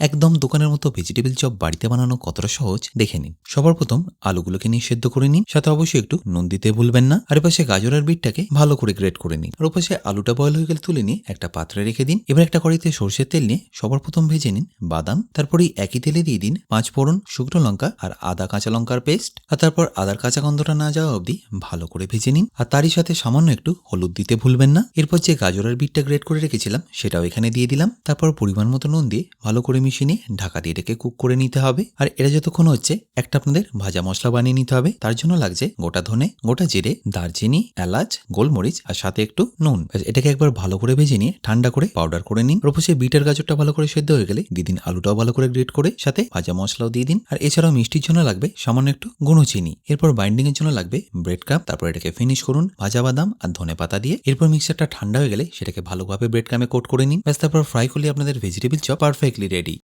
একদম দোকানের মতো ভেজিটেবল চপ বাড়িতে বানানো কতটা সহজ, দেখে নিন। সবার প্রথম আলুগুলোকে নিয়ে সেদ্ধ করে নিন। সাথে অবশ্যই একটু নুন দিতে ভুলবেন না। আর এপাশে গাজর আর বিটটাকে ভালো করে গ্রেট করে নিন। আর ওপাশে আলুটা বয়ল হয়ে গেলে তুলে নিয়ে একটা পাত্রে রেখে দিন। এবার একটা কড়াইতে সর্ষের তেল নিয়ে সবার প্রথম ভেজে নিন বাদাম। তারপরে একই তেলে দিয়ে দিন পাঁচ ফোড়ন শুকনো লঙ্কা আর আদা কাঁচা লঙ্কার পেস্ট আর তারপর আদার কাঁচা গন্ধটা না যাওয়া অবধি ভালো করে ভেজে নিন। আর তারই সাথে সামান্য একটু হলুদ দিতে ভুলবেন না। এরপর যে গাজর আর বিটটা গ্রেট করে রেখেছিলাম, সেটাও এখানে দিয়ে দিলাম। তারপর পরিমাণ মতো নুন দিয়ে ভালো করে মিশিয়ে ঢাকা দিয়ে এটাকে কুক করে নিতে হবে। আর এটা যতক্ষণ হচ্ছে, একটা আপনাদের ভাজা মশলা বানিয়ে নিতে হবে। তার জন্য লাগছে গোটা ধনে, গোটা জিরে, দারচিনি, এলাচ, গোলমরিচ আর সাথে একটু নুন। এটাকে একবার ভালো করে ভেজে নিয়ে ঠান্ডা করে পাউডার করে নিন। আর অবশ্যই বিটের গাজরটা ভালো করে সেদ্ধ হয়ে গেলে দিয়ে দিন আলুটাও ভালো করে গ্রেট করে, সাথে ভাজা মশলাও দিয়ে দিন। আর এছাড়াও মিষ্টির জন্য লাগবে সামান্য একটু গুঁড়ো চিনি। এরপর বাইন্ডিং এর জন্য লাগবে ব্রেড কাপ তারপর এটাকে ফিনিশ করুন ভাজা বাদাম আর ধনে পাতা দিয়ে। এরপর মিক্সারটা ঠান্ডা হয়ে গেলে সেটাকে ভালোভাবে ব্রেড কামে কোট করে নিন। ব্যাস, তারপর ফ্রাই করলে আপনাদের ভেজিটেবল চপ পারফেক্টলি রেডি